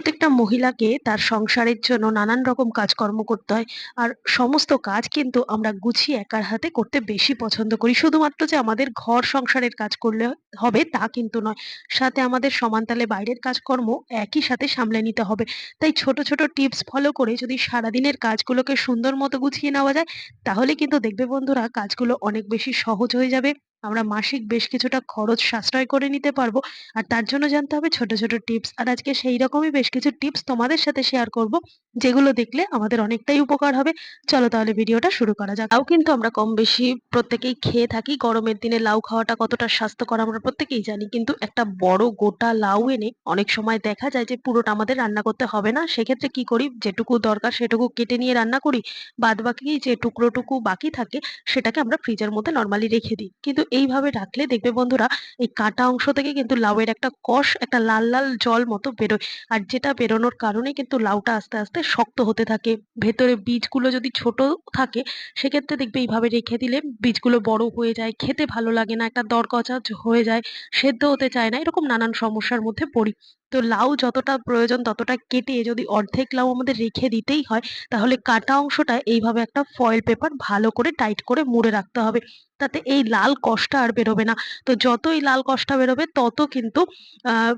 প্রত্যেকটা মহিলাকে তার সংসারের জন্য নানান রকম কাজকর্ম করতে হয়। আর সমস্ত কাজ কিন্তু আমরা গুছিয়ে একার হাতে করতে বেশি পছন্দ করি। শুধুমাত্র যে আমাদের ঘর সংসারের কাজ করলে হবে তা কিন্তু নয়। সাথে আমাদের সমানতালে বাইরের কাজকর্ম একই সাথে সামলে নিতে হবে। তাই ছোট, ছোট টিপস ফলো করে যদি সারাদিনের কাজগুলোকে সুন্দর মতো গুছিয়ে নেওয়া যায়, তাহলে কিন্তু দেখবে বন্ধুরা কাজগুলো অনেক বেশি সহজ হয়ে যাবে। আমরা মাসিক বেশ কিছুটা খরচ সাশ্রয় করে নিতে পারব। আর তার জন্য জানতে হবে ছোট, ছোট টিপস। আর আজকে সেই রকমই বেশ কিছু টিপস তোমাদের সাথে শেয়ার করব, যেগুলো দেখলে আমাদের অনেকটাই উপকার হবে। চলো তাহলে ভিডিওটা শুরু করা যাক। লাউ কিন্তু আমরা কম বেশি প্রত্যেকেই খেয়ে থাকি। গরমের দিনে লাউ খাওয়াটা কতটা স্বাস্থ্যকর আমরা প্রত্যেকেই জানি। কিন্তু একটা বড় গোটা লাউ এনে অনেক সময় দেখা যায় যে পুরোটা আমাদের রান্না করতে হবে না। সেক্ষেত্রে কি করি যেটুকু দরকার সেটুকু কেটে নিয়ে রান্না করি। বাদবাকি যে টুকরোটুকু বাকি থাকে সেটাকে আমরা ফ্রিজের মধ্যে নরমালি রেখে দিই। কিন্তু এইভাবে রাখলে দেখবে বন্ধুরা এই কাটা অংশ থেকে কিন্তু লাউয়ের একটা কষ একটা লাল, লাল জল মতো বেরোয়। আর যেটা বেরোনোর কারণে কিন্তু লাউটা আস্তে, আস্তে শক্ত হতে থাকে। ভেতরে বীজগুলো যদি ছোট থাকে সেক্ষেত্রে দেখবে এইভাবে রেখে দিলে বীজগুলো বড় হয়ে যায়, খেতে ভালো লাগে না, একটা দরকচা হয়ে যায়, সেদ্ধ হতে চায় না। এরকম নানান সমস্যার মধ্যে পড়ি। তো লাউ যতটা প্রয়োজন ততটা কেটে যদি অর্ধেক লাউ আমাদের রেখে দিতেই হয়, তাহলে কাটা অংশটা এইভাবে একটা ফয়েল পেপার ভালো করে টাইট করে মুড়ে রাখতে হবে। তাতে এই লাল কষটা আর বেরোবে না। তো যতই লাল কষটা বেরোবে তত কিন্তু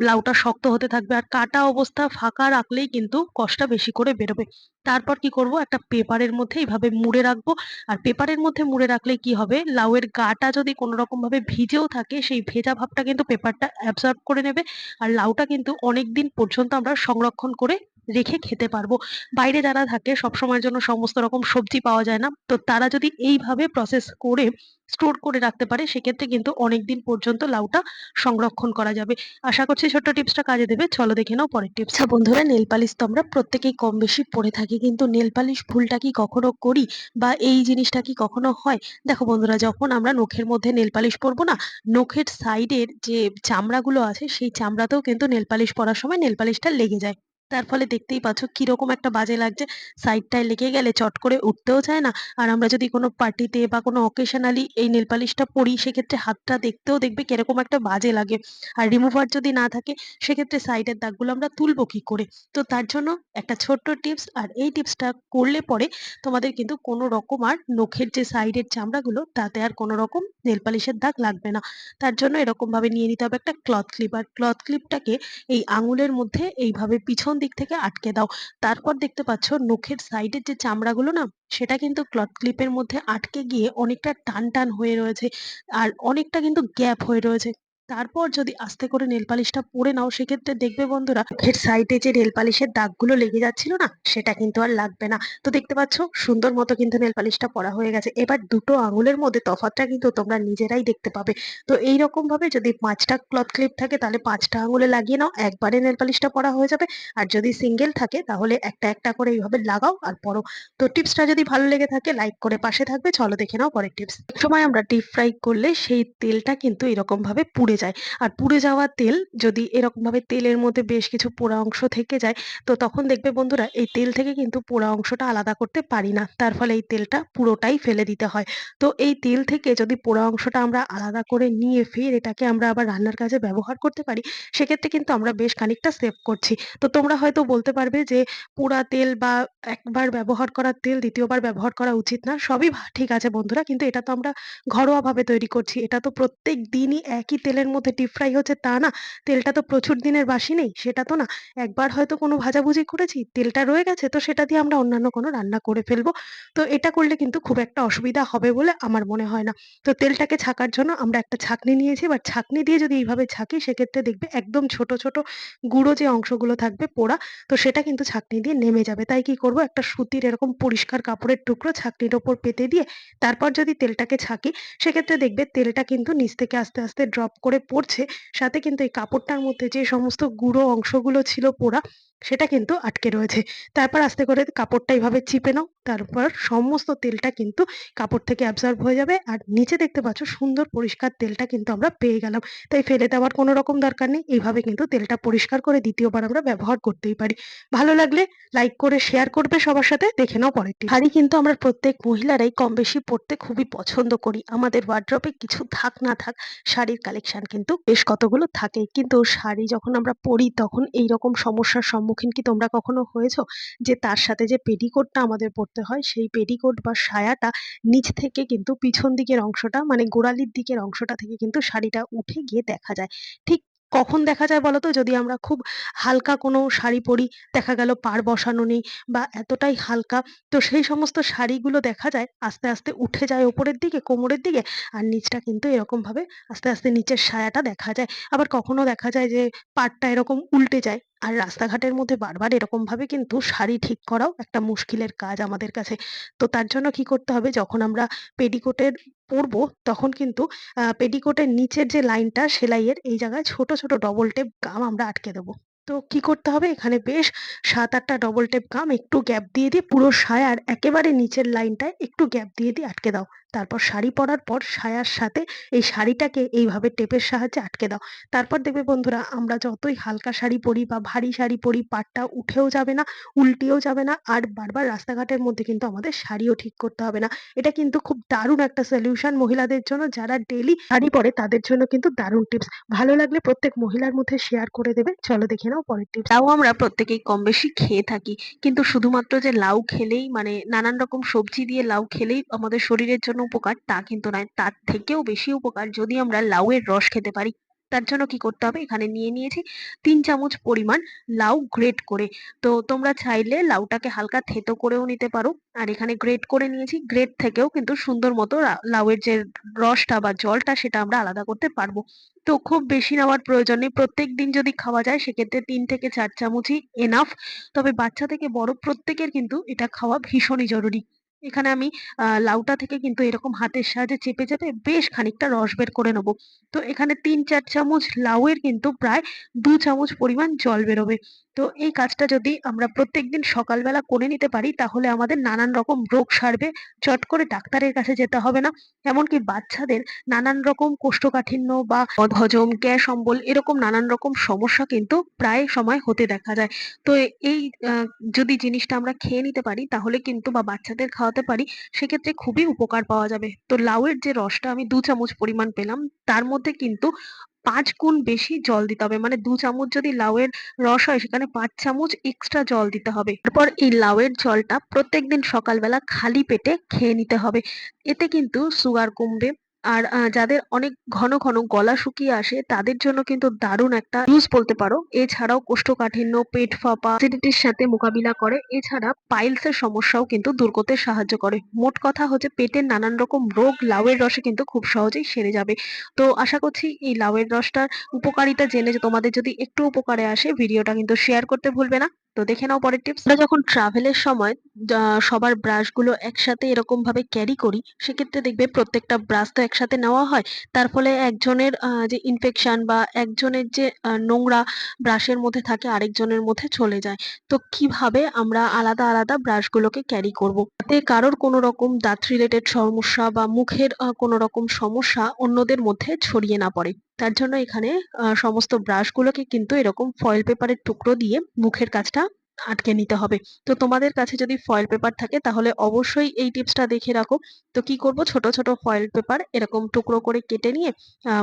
লাউটা শক্ত হতে থাকবে। আর কাটা অবস্থা ফাঁকা রাখলেই কিন্তু কষটা বেশি করে বেরোবে। তারপর কি করব একটা পেপারের মধ্যে এইভাবে মুড়ে রাখব। আর পেপারের মধ্যে মুড়ে রাখলে কি হবে লাউয়ের গাটা যদি কোনো রকম ভাবে ভিজেও থাকে, সেই ভেজা ভাবটা কিন্তু পেপারটা অ্যাবজর্ব করে নেবে। আর লাউটা কিন্তু অনেক দিন পর্যন্ত আমরা সংরক্ষণ করে রেখে খেতে পারব। বাইরে যারা থাকে, সবসময়ের জন্য সমস্ত রকম সবজি পাওয়া যায় না। তো তারা যদি এইভাবে প্রসেস করে স্টোর করে রাখতে পারে সেক্ষেত্রে কিন্তু অনেকদিন পর্যন্ত লাউটা সংরক্ষণ করা যাবে। আশা করছি ছোট্ট টিপসটা কাজে দেবে। চলো দেখে নাও পরের টিপস। আচ্ছা বন্ধুরা নেল পালিশ তো আমরা প্রত্যেকেই কম বেশি পরে থাকি। কিন্তু নেল পালিশ ভুলটা কি কখনো করি? বা এই জিনিসটা কি কখনো হয়? দেখো বন্ধুরা যখন আমরা নখের মধ্যে নেল পালিশ পরবো না, নখের সাইডের যে চামড়াগুলো আছে সেই চামড়াতেও কিন্তু নেল পালিশ পরার সময় নেল পালিশটা লেগে যায়। তার ফলে দেখতেই পাচ্ছ কীরকম একটা বাজে লাগছে। সাইডটায় লেগে গেলে চট করে উঠতেও চায় না। আর আমরা যদি কোনো পার্টিতে বা কোনো অকেশনালি এই নেল পালিশটা পরি, সেক্ষেত্রে হাতটা দেখতেও দেখবে কীরকম একটা বাজে লাগে। আর রিমুভার যদি না থাকে, সেক্ষেত্রে সাইডের দাগগুলো আমরা তুলবো কি করে? তো তার জন্য একটা ছোট্ট টিপস আর এই টিপসটা করলে পরে তোমাদের কিন্তু কোনো রকম আর নখের যে সাইডের চামড়াগুলো, তাতে আর কোনো রকম নেল দাগ লাগবে না। তার জন্য এরকমভাবে নিয়ে নিতে হবে একটা ক্লথ ক্লিপ। আর ক্লথ ক্লিপটাকে এই আঙুলের মধ্যে এইভাবে পিছন দিক থেকে আটকে দাও। তারপর দেখতে পাচ্ছ নখের সাইডের যে চামড়াগুলো না সেটা কিন্তু ক্লথ ক্লিপের মধ্যে আটকে গিয়ে অনেকটা টান, টান হয়ে রয়েছে। আর অনেকটা কিন্তু গ্যাপ হয়ে রয়েছে। তারপর যদি আস্তে করে নেল পালিশটা পরে নাও সেক্ষেত্রে দেখবে বন্ধুরা নখের সাইডে যে নেল পালিশের দাগগুলো লেগে যাচ্ছিল না সেটা কিন্তু আর লাগবে না। তো দেখতে পাচ্ছ সুন্দর মতো কিন্তু নেল পালিশটা পরা হয়ে গেছে। এবার দুটো আঙুলের মধ্যে তফাৎটা কিন্তু তোমরা নিজেরাই দেখতে পাবে। তো এইরকম ভাবে যদি পাঁচটা ক্লথ ক্লিপ থাকে তাহলে পাঁচটা আঙুলে লাগিয়ে নাও। একবারে নেল পালিশটা পরা হয়ে যাবে। আর যদি সিঙ্গেল থাকে তাহলে একটা, একটা করে এইভাবে লাগাও আর পরো। তো টিপসটা যদি ভালো লেগে থাকে লাইক করে পাশে থাকবে। চলো দেখে নাও পরের টিপস। সময় আমরা ডিপ ফ্রাই করলে সেই তেলটা কিন্তু এরকমভাবে পুড়ে যায়। আর পুড়ে যাওয়া তেল যদি এরকমভাবে তেলের মধ্যে বেশ কিছু পোড়া অংশ থেকে যায়, তো তখন দেখবে বন্ধুরা এই তেল থেকে কিন্তু পোড়া অংশটা আলাদা করতে পারি না। তার ফলে এই তেলটা পুরোটাই ফেলে দিতে হয়। তো এই তেল থেকে যদি পোড়া অংশটা আমরা আলাদা করে নিয়ে ফের এটাকে আমরা আবার রান্নার কাজে ব্যবহার করতে পারি, সেক্ষেত্রে কিন্তু আমরা বেশ খানিকটা সেভ করছি। তো তোমরা হয়তো বলতে পারবে যে পোড়া তেল বা একবার ব্যবহার করা তেল, দ্বিতীয়বার ব্যবহার করা উচিত না। সবই ঠিক আছে বন্ধুরা। কিন্তু এটা তো আমরা ঘরোয়াভাবে তৈরি করছি। এটা তো প্রত্যেক দিনই একই তেলের মধ্যে ডিপ ফ্রাই হচ্ছে তা না। তেলটা তো প্রচুর দিনের বাসি নেই, সেটা তো না। একবার হয়তো কোনো ভাজাভুজি করেছি, তেলটা রয়ে গেছে তো সেটা দিয়ে আমরা অন্যান্য কোনো রান্না করে ফেলব। তো এটা করলে কিন্তু খুব একটা অসুবিধা হবে বলে আমার মনে হয় না। তো তেলটাকে ছাঁকার জন্য আমরা একটা ছাঁকনি নিয়েছি। এবার ছাঁকনি দিয়ে যদি এইভাবে ছাঁকি সেক্ষেত্রে দেখবে একদম ছোট, ছোট গুঁড়ো যে অংশগুলো থাকবে পোড়া তো সেটা কিন্তু ছাঁকনি দিয়ে নেমে যাবে। তাই কি করব একটা সুতির এরকম পরিষ্কার কাপড়ের টুকরো ছাঁকনির ওপর পেতে দিয়ে তারপর যদি তেলটাকে ছাঁকি সেক্ষেত্রে দেখবে তেলটা কিন্তু নিচ থেকে আস্তে, আস্তে ড্রপ করে পড়ছে। সাথে কিন্তু এই কাপড়টার মধ্যে যে সমস্ত গুঁড়ো অংশগুলো ছিল পোড়া সেটা কিন্তু আটকে রয়েছে। তারপর আস্তে করে কাপড়টা এভাবে চিপে নাও। তারপর সমস্ত তেলটা কিন্তু কাপড় থেকে অ্যাবজর্ব হয়ে যাবে। আর নিচে দেখতে পাচ্ছ সুন্দর পরিষ্কার তেলটা কিন্তু আমরা পেয়ে গেলাম। তাই ফেলে দেওয়ার কোনো রকম দরকার নেই। এইভাবে কিন্তু তেলটা পরিষ্কার করে দ্বিতীয়বার আমরা ব্যবহার করতেই পারি। ভালো লাগলে লাইক করে শেয়ার করবে সবার সাথে। দেখে নাও পরের টিপস। শাড়ি কিন্তু আমরা প্রত্যেক মহিলারাই কম বেশি পরতে খুবই পছন্দ করি। আমাদের ওয়ারড্রবে কিছু থাক না থাক, শাড়ির কালেকশন কিন্তু বেশ কতগুলো থাকে। কিন্তু শাড়ি যখন আমরা পরি তখন এইরকম সমস্যার সম্মুখীন কি তোমরা কখনো হয়েছো? যে তার সাথে যে পেটিকোটটা আমাদের পরতে হয় সেই পেটিকোট বা সায়াটা নিচ থেকে কিন্তু পিছন দিকের অংশটা মানে গোড়ালির দিকের অংশটা থেকে কিন্তু শাড়িটা উঠে গিয়ে দেখা যায়। ঠিক কখন দেখা যায় বলতো যদি আমরা খুব হালকা কোনো শাড়ি পরি, দেখা গেল পাড় বসানো নেই বা এতটাই হালকা, তো সেই সমস্ত শাড়িগুলো দেখা যায় আস্তে, আস্তে উঠে যায় ওপরের দিকে, কোমরের দিকে আর নিচটা কিন্তু এরকমভাবে আস্তে, আস্তে নিচের সায়াটা দেখা যায়। আবার কখনো দেখা যায় যে পাড়টা এরকম উল্টে যায়। আর রাস্তাঘাটের মধ্যে বারবার এরকমভাবে কিন্তু শাড়ি ঠিক করাও একটা মুশকিলের কাজ আমাদের কাছে। তো তার জন্য কি করতে হবে যখন আমরা পেটিকোটের পরবো তখন কিন্তু আ পেটিকোটের নিচের যে লাইনটা সেলাইয়ের এই জায়গায় ছোট, ছোট ডবল টেপ গাম আমরা আটকে দেবো। তো কি করতে হবে এখানে বেশ ৭-৮ টা ডবল টেপ গাম একটু গ্যাপ দিয়ে, দিয়ে পুরো সায়ার একেবারে নিচের লাইনটায় একটু গ্যাপ দিয়ে, দিয়ে আটকে দাও। তারপর শাড়ি পরার পর সায়ার সাথে এই শাড়িটাকে এইভাবে টেপের সাহায্যে আটকে দাও। তারপর দেখবে বন্ধুরা আমরা যতই হালকা শাড়ি পরি বা ভারী শাড়ি পরি পাড়টা উঠেও যাবে না, উল্টিয়েও যাবে না আর বারবার রাস্তাঘাটের মধ্যে কিন্তু আমাদের শাড়িও ঠিক করতে হবে না। এটা কিন্তু খুব দারুণ একটা সলিউশন মহিলাদের জন্য যারা ডেইলি শাড়ি পরে তাদের জন্য কিন্তু দারুণ টিপস। ভালো লাগলে প্রত্যেক মহিলার মধ্যে শেয়ার করে দেবে। চলো দেখে নাও পরের টিপস। লাউ আমরা প্রত্যেকেই কম বেশি খেয়ে থাকি। কিন্তু শুধুমাত্র যে লাউ খেলেই মানে নানান রকম সবজি দিয়ে লাউ খেলেই আমাদের শরীরের জন্য উপকার তা কিন্তু নয়। তার থেকেও বেশি উপকার যদি আমরা লাউয়ের রস খেতে পারি। তার জন্য কি করতে হবে এখানে নিয়ে নিয়েছি তিন চামচ পরিমাণ লাউ গ্রেট করে। তো তোমরা চাইলে লাউটাকে হালকা থেতো করেও নিতে পারো। আর এখানে গ্রেট করে নিয়েছি। গ্রেট থেকেও কিন্তু সুন্দর মতো লাউয়ের যে রসটা বা জলটা সেটা আমরা আলাদা করতে পারব। তো খুব বেশি নেওয়ার প্রয়োজন নেই। প্রত্যেক দিন যদি খাওয়া যায় সেক্ষেত্রে তিন থেকে চার চামচই এনাফ। তবে বাচ্চা থেকে বড় প্রত্যেকের কিন্তু এটা খাওয়া ভীষণই জরুরি। এখানে আমি লাউটা থেকে কিন্তু এরকম হাতের সাহায্যে চেপে, চেপে বেশ খানিকটা রস বের করে নেব। তো এখানে ৩-৪ চামচ লাউয়ের কিন্তু প্রায় দু চামচ পরিমাণ জল বেরোবে। তো এই কাজটা যদি আমরা প্রত্যেকদিন সকালবেলা করে নিতে পারি তাহলে আমাদের নানান রকম রোগ সারবে। চট করে ডাক্তারের কাছে যেতে হবে না। এমনকি বাচ্চাদের নানান রকম কোষ্ঠকাঠিন্য বা হজম গ্যাস অম্বল এরকম নানান রকম সমস্যা কিন্তু প্রায় সময় হতে দেখা যায়। তো এই যদি জিনিসটা আমরা খেয়ে নিতে পারি তাহলে কিন্তু বা বাচ্চাদের খাওয়াতে পারি, সেক্ষেত্রে খুবই উপকার পাওয়া যাবে। তো লাউয়ের যে রসটা আমি দু চামচ পরিমাণ পেলাম, তার মধ্যে কিন্তু পাঁচ গুণ বেশি জল দিতে হবে। মানে দু চামচ যদি লাউয়ের রস হয়, সেখানে পাঁচ চামচ এক্সট্রা জল দিতে হবে। তারপর এই লাউয়ের জলটা প্রত্যেকদিন সকালবেলা খালি পেটে খেয়ে নিতে হবে। এতে কিন্তু সুগার কমবে। আর যাদের অনেক ঘন, ঘন গলা শুকিয়ে আসে তাদের জন্য কিন্তু দারুণ একটা জুস বলতে পারো। এছাড়াও কোষ্ঠকাঠিন্য, পেট ফাঁপা, অ্যাসিডিটির সাথে মোকাবিলা করে। এছাড়া পাইলস এর সমস্যাও কিন্তু দূর করতে সাহায্য করে। মোট কথা হচ্ছে পেটের নানান রকম রোগ লাউয়ের রসে কিন্তু খুব সহজেই সেরে যাবে। তো আশা করছি এই লাউয়ের রসটার উপকারিতা জেনে তোমাদের যদি একটু উপকারে আসে ভিডিওটা কিন্তু শেয়ার করতে ভুলবে না। তো দেখে নাও পরের টিপস। আমরা যখন ট্রাভেল এর সময় সবার ব্রাশগুলো একসাথে এরকম ভাবে ক্যারি করি সেক্ষেত্রে দেখবে প্রত্যেকটা ব্রাশ তো একসাথে নেওয়া হয়। তার ফলে একজনের যে ইনফেকশন বা একজনের যে নোংরা ব্রাশের মধ্যে থাকে আরেকজনের মধ্যে চলে যায়। তো কীভাবে আমরা আলাদা, আলাদা ব্রাশ গুলোকে ক্যারি করব। যাতে কারোর কোনো রকম দাঁত রিলেটেড সমস্যা বা মুখের কোনো রকম সমস্যা অন্যদের মধ্যে ছড়িয়ে না পড়ে। তার জন্য এখানে সমস্ত ব্রাশ গুলোকে কিন্তু এরকম ফয়েল পেপারের টুকরো দিয়ে মুখের কাছটা আটকে নিতে হবে। তো তোমাদের কাছে যদি ফয়েল পেপার থাকে তাহলে অবশ্যই এই টিপসটা দেখে রাখো। তো কি করব ছোট, ছোট ফয়েল পেপার এরকম টুকরো করে কেটে নিয়ে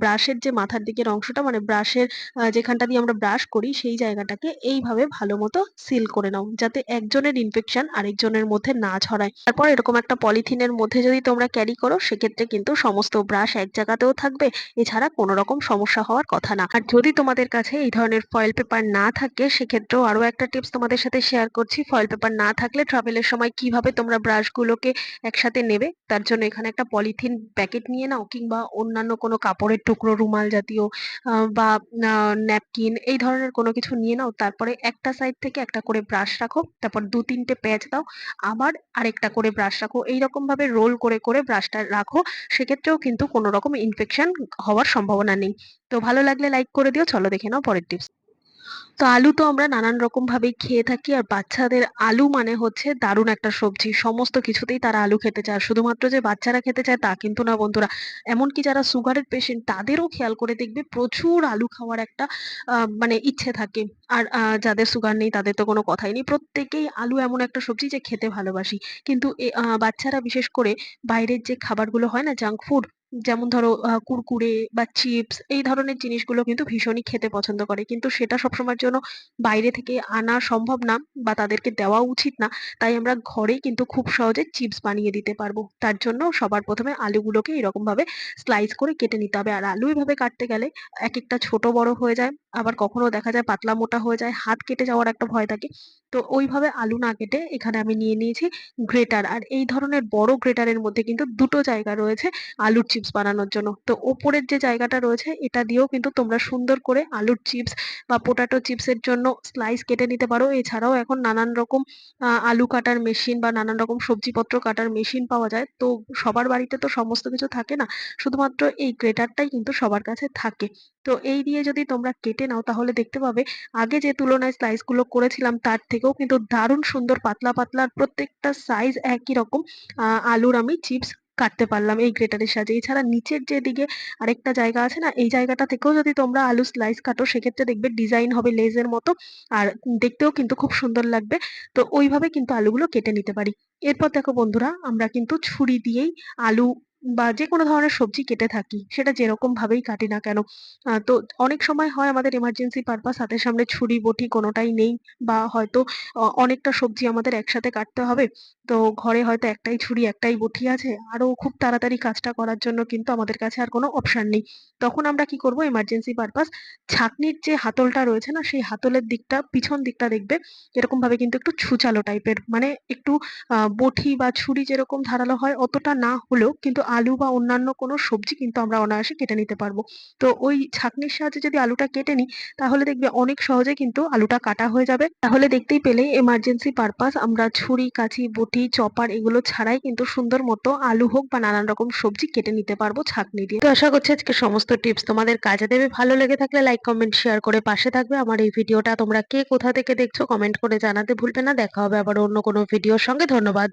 ব্রাশের যে মাথার দিকের অংশটা মানে ব্রাশের যেখানটা দিয়ে আমরা ব্রাশ করি সেই জায়গাটাকে এইভাবে ভালোমতো সিল করে নাও। যাতে একজনের ইনফেকশন আরেকজনের মধ্যে না ছড়ায়। তারপর এরকম একটা পলিথিনের মধ্যে যদি তোমরা ক্যারি করো সেক্ষেত্রে কিন্তু সমস্ত ব্রাশ এক জায়গাতেও থাকবে। এছাড়া কোনো রকম সমস্যা হওয়ার কথা না। আর যদি তোমাদের কাছে এই ধরনের ফয়েল পেপার না থাকে সেক্ষেত্রেও আরও একটা টিপস তোমাদের সাথে শেয়ার করছি। ফয়েল পেপার না থাকলে ট্রাভেল এর সময় কীভাবে তোমরা ব্রাশ গুলোকে একসাথে নেবে তার জন্য এখানে একটা পলিথিন প্যাকেট নিয়ে নাও কিংবা অন্যান্য কোনো কাপড়ের টুকরো, রুমাল জাতীয় বা ন্যাপকিন এই ধরনের কোনো কিছু নিয়ে নাও। তারপরে একটা সাইড থেকে একটা করে ব্রাশ রাখো। তারপর ২-৩ টে প্যাচ দাও। আবার আরেকটা করে ব্রাশ রাখো। এইরকম ভাবে রোল করে, করে ব্রাশটা রাখো। সেক্ষেত্রেও কিন্তু কোনো রকম ইনফেকশন হওয়ার সম্ভাবনা নেই। তো ভালো লাগলে লাইক করে দিও। চলো দেখে নাও পরের টিপস। তো আলু তো আমরা নানান রকম ভাবেই খেয়ে থাকি, আর বাচ্চাদের আলু মানে হচ্ছে দারুণ একটা সবজি। সমস্ত কিছুতেই তারা আলু খেতে চায়। শুধুমাত্র যে বাচ্চারা খেতে চায় তা কিন্তু না বন্ধুরা। এমনকি যারা সুগারের পেশেন্ট তাদেরও খেয়াল করে দেখবে প্রচুর আলু খাওয়ার একটা মানে ইচ্ছে থাকে। আর যাদের সুগার নেই তাদের তো কোনো কথাই নেই। প্রত্যেকেই আলু এমন একটা সবজি যে খেতে ভালোবাসি। কিন্তু বাচ্চারা বিশেষ করে বাইরের যে খাবারগুলো হয় না জাঙ্ক ফুড যেমন ধরো কুরকুরে বা চিপস এই ধরনের জিনিসগুলো কিন্তু ভীষণই খেতে পছন্দ করে। কিন্তু সেটা সবসময়ের জন্য বাইরে থেকে আনা সম্ভব না বা তাদেরকে দেওয়া উচিত না। তাই আমরা ঘরেই কিন্তু খুব সহজে চিপস বানিয়ে দিতে পারব। তার জন্য সবার ১ম এ আলুগুলোকে এরকমভাবে স্লাইস করে কেটে নিতে হবে। আর আলু এভাবে কাটতে গেলে এক একটা ছোট বড় হয়ে যায়। আবার কখনো দেখা যায় পাতলা মোটা হয়ে যায়। হাত কেটে যাওয়ার একটা ভয় থাকে। তো ওইভাবে আলু না কেটে এখানে আমি নিয়ে নিয়েছি গ্রেটার। আর এই ধরনের বড় গ্রেটারের মধ্যে কিন্তু দুটো জায়গা রয়েছে আলুর চিপস বানানোর জন্য। তো ওপরের যে জায়গাটা রয়েছে এটা দিয়েও কিন্তু তোমরা সুন্দর করে আলুর চিপস বা পোটাটো চিপসের জন্য স্লাইস কেটে নিতে পারো। এছাড়াও এখন নানান রকম আলু কাটার মেশিন বা নানান রকম সবজিপত্র কাটার মেশিন পাওয়া যায়। তো সবার বাড়িতে তো সমস্ত কিছু থাকে না। শুধুমাত্র এই গ্রেটারটাই কিন্তু সবার কাছে থাকে। তো এই দিয়ে যদি তোমরা কেটে নাও তাহলে দেখতে পাবে আগে যে তুলনায় স্লাইসগুলো করেছিলাম তার থেকেও কিন্তু দারুণ সুন্দর পাতলা, পাতলা প্রত্যেকটা সাইজ একই রকম আলুর আমি চিপস কাটতে পারলাম এই গ্রেটারের সাহায্যে। এছাড়া নিচের যে দিকে আরেকটা জায়গা আছে না? এই জায়গাটা থেকেও যদি তোমরা আলু স্লাইস কাটো, সেক্ষেত্রে দেখবে ডিজাইন হবে লেজের মতো। আর দেখতেও কিন্তু খুব সুন্দর লাগবে। তো ওইভাবে কিন্তু আলুগুলো কেটে নিতে পারি। এরপর দেখো বন্ধুরা, আমরা কিন্তু ছুরি দিয়েই আলু বা যেকোনো ধরনের সবজি কেটে থাকি। সেটা যেরকম ভাবেই কাটি না কেন। তো অনেক সময় হয় আমাদের এমার্জেন্সি পারপাস হাতের সামনে ছুরি বটি কোনোটাই নেই বা হয়তো অনেকটা সবজি আমাদের একসাথে কাটতে হবে। তো ঘরে হয়তো একটাই ছুরি, একটাই বটি আছে। আরও খুব তাড়াতাড়ি কাজটা করার জন্য কিন্তু আমাদের কাছে আর কোনো অপশন নেই। তখন আমরা কি করব এমার্জেন্সি পারপাস ছাঁকনির যে হাতলটা রয়েছে না? সেই হাতলের দিকটা পিছন দিকটা দেখবে এরকমভাবে কিন্তু একটু ছুচালো টাইপের। মানে একটু বটি বা ছুরি যেরকম ধারালো হয় অতটা না হলেও কিন্তু আলু বা অন্যান্য কোনো সবজি কিন্তু আমরা অনায়াসে কেটে নিতে পারব। তো ওই ছাঁকনির সাহায্যে যদি আলুটা কেটে নিই তাহলে দেখবে অনেক সহজে কিন্তু আলুটা কাটা হয়ে যাবে। তাহলে দেখতেই পেলে এমার্জেন্সি পারপাস আমরা ছুরি, কাঁচি, বটি, চপার এগুলো ছাড়াই কিন্তু সুন্দর মতো আলু হোক বা নানান রকম সবজি কেটে নিতে পারব ছাঁকনি দিয়ে। তো আশা করছি আজকে সমস্ত টিপস তোমাদের কাজে দেবে। ভালো লেগে থাকলে লাইক, কমেন্ট, শেয়ার করে পাশে থাকবে। আমার এই ভিডিওটা তোমরা কে কোথা থেকে দেখছ কমেন্ট করে জানাতে ভুলবে না। দেখা হবে আবার অন্য কোনো ভিডিওর সঙ্গে। ধন্যবাদ।